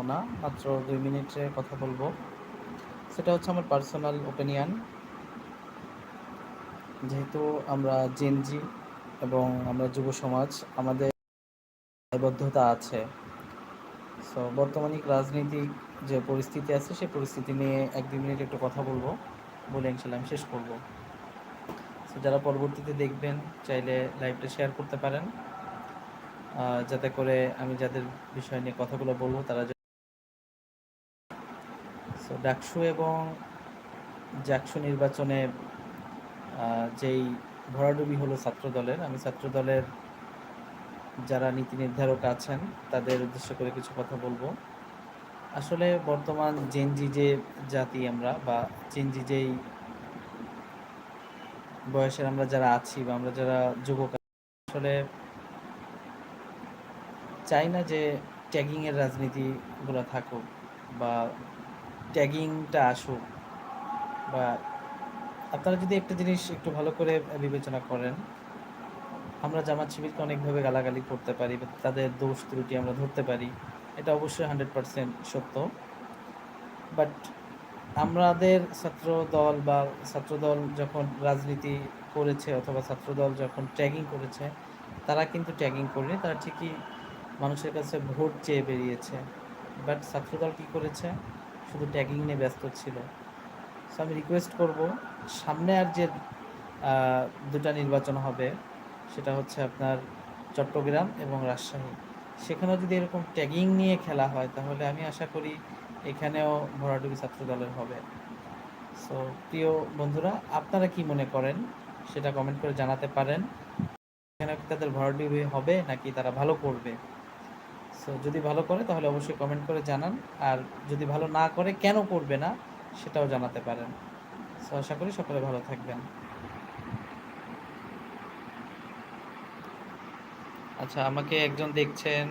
বলব না, মাত্র দুই মিনিটে কথা বলব। সেটা হচ্ছে আমার পার্সোনাল ওপিনিয়ন যেহেতু আমরা জেনজি এবং আমরা যুব সমাজ, আমাদের দায়বদ্ধতা আছে। সো বর্তমানিক রাজনৈতিক যে পরিস্থিতি আছে, সেই পরিস্থিতি নিয়ে এক দুই মিনিট একটু কথা বলব। বলে ইনশাল্লাহ আমি শেষ করব। সো যারা পরবর্তীতে দেখবেন, চাইলে লাইভটা শেয়ার করতে পারেন। যাতে করে আমি যাদের বিষয় নিয়ে কথাগুলো বলব, তারা সো ডাকসু এবং জাকসু নির্বাচনে যেই ভরাডুবি হলো ছাত্র দলের আমি ছাত্র দলের যারা নীতি নির্ধারক আছেন, তাদের উদ্দেশ্য করে কিছু কথা বলব। আসলে বর্তমান জেনজি যে জাতি আমরা বা জেনজি যেই বয়সের আমরা যারা আছি বা আমরা যারা যুবক আসলে চাই না যে ট্যাগিংয়ের রাজনীতিগুলো থাকুক বা ট্যাগিংটা আসুক বা আপনারা যদি একটা জিনিস একটু ভালো করে বিবেচনা করেন, আমরা জামাত শিবিরকে অনেকভাবে গালাগালি করতে পারি তাদের দোষ ত্রুটি আমরা ধরতে পারি, এটা অবশ্যই হান্ড্রেড পার্সেন্ট সত্য। বাট আমাদের ছাত্র দল বা ছাত্র দল যখন রাজনীতি করেছে অথবা ছাত্র দল যখন ট্যাগিং করেছে, তারা কিন্তু ট্যাগিং করেনি তারা ঠিকই মানুষের কাছে ভোট চেয়ে বেরিয়েছে। বাট ছাত্রদল কি করেছে? শুধু ট্যাগিং নিয়ে ব্যস্ত ছিল। সো আমি রিকোয়েস্ট করব, সামনে আর যে দুটা নির্বাচন হবে, সেটা হচ্ছে আপনার চট্টগ্রাম এবং রাজশাহী। সেখানেও যদি এরকম ট্যাগিং নিয়ে খেলা হয়, তাহলে আমি আশা করি এখানেও ভরাডুবি ছাত্র দলের হবে। সো প্রিয় বন্ধুরা, আপনারা কি মনে করেন? সেটা কমেন্ট করে জানাতে পারেন। এখানে তাদের ভরাডুবি হবে, নাকি তারা ভালো করবে? সো যদি ভালো করে, তাহলে অবশ্যই কমেন্ট করে জানান। আর যদি ভালো না করে, কেন করবে না, সেটাও জানাতে পারেন। সো আশা করি সকলে ভালো থাকবেন। আচ্ছা আমাকে একজন দেখছেন।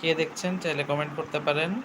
কে দেখছেন? চাইলে কমেন্ট করতে পারেন।